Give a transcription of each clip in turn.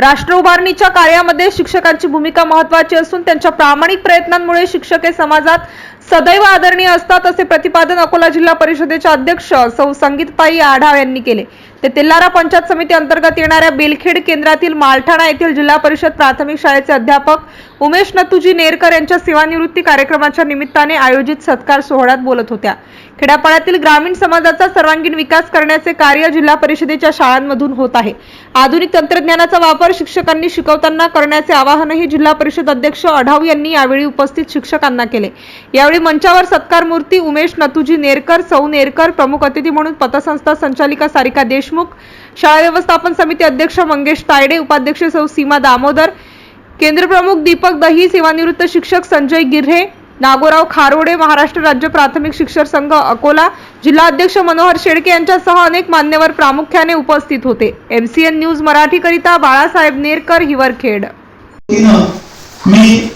राष्ट्र उभारणीच्या कार्यामध्ये शिक्षकांची भूमिका महत्वाची असून त्यांच्या प्रामाणिक प्रयत्नांमुळे शिक्षक हे समाजात सदैव आदरणीय असतात असे प्रतिपादन अकोला जिल्हा परिषदेच्या अध्यक्ष सौ संगीतताई आढाव यांनी केले. ते तेल्लारा पंचायत समिती अंतर्गत येणाऱ्या बेलखेड केंद्रातील मालठाणा येथील जिल्हा परिषद प्राथमिक शाळेचे अध्यापक उमेश नतुजी नेरकर यांच्या सेवानिवृत्ती कार्यक्रमाच्या निमित्ताने आयोजित सत्कार सोहळ्यात बोलत होत्या. खेड्यापाड्यातील ग्रामीण समाजाचा सर्वांगीण विकास करण्याचे कार्य जिल्हा परिषदेच्या शाळांमधून होत आहे. आधुनिक तंत्रज्ञानाचा वापर शिक्षकांनी शिकवताना करण्याचे आवाहनही जिल्हा परिषद अध्यक्ष अढाव यांनी यावेळी उपस्थित शिक्षकांना केले. यावेळी मंचावर सत्कार मूर्ती उमेश नतुजी नेरकर सौ नेरकर प्रमुख अतिथी म्हणून पतसंस्था संचालिका सारिका देश देशमुख शाळा व्यवस्थापन समिती अध्यक्ष मंगेश तायडे उपाध्यक्ष सौ सीमा दामोदर केंद्रप्रमुख दीपक दही सेवानिवृत्त शिक्षक संजय गिर्हे नागोराव खारोडे महाराष्ट्र राज्य प्राथमिक शिक्षक संघ अकोला जिल्हा अध्यक्ष मनोहर शेडके यांच्यासह अनेक मान्यवर प्रामुख्याने उपस्थित होते. एमसीएन न्यूज मराठीकरिता बाळासाहेब नेरकर हिवरखेड. मी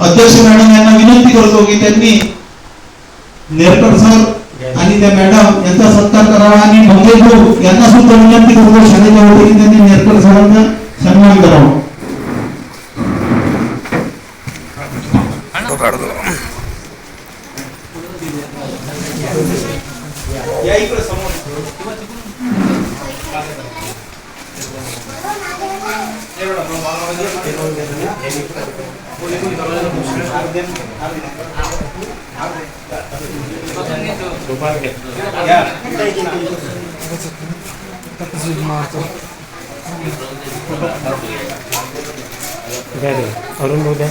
अध्यक्ष मॅडम यांना विनंती करतो की त्यांनी नेरकर सर आणि त्या मॅडम यांचा सत्कार करावा आणि मंगेश भाऊ यांना सुद्धा विनंती करतो शाळेच्या वतीने त्यांनी नेरकर सरांचा सन्मान करावा Добавки. Я. Зимато. Дядя, Арун Буда.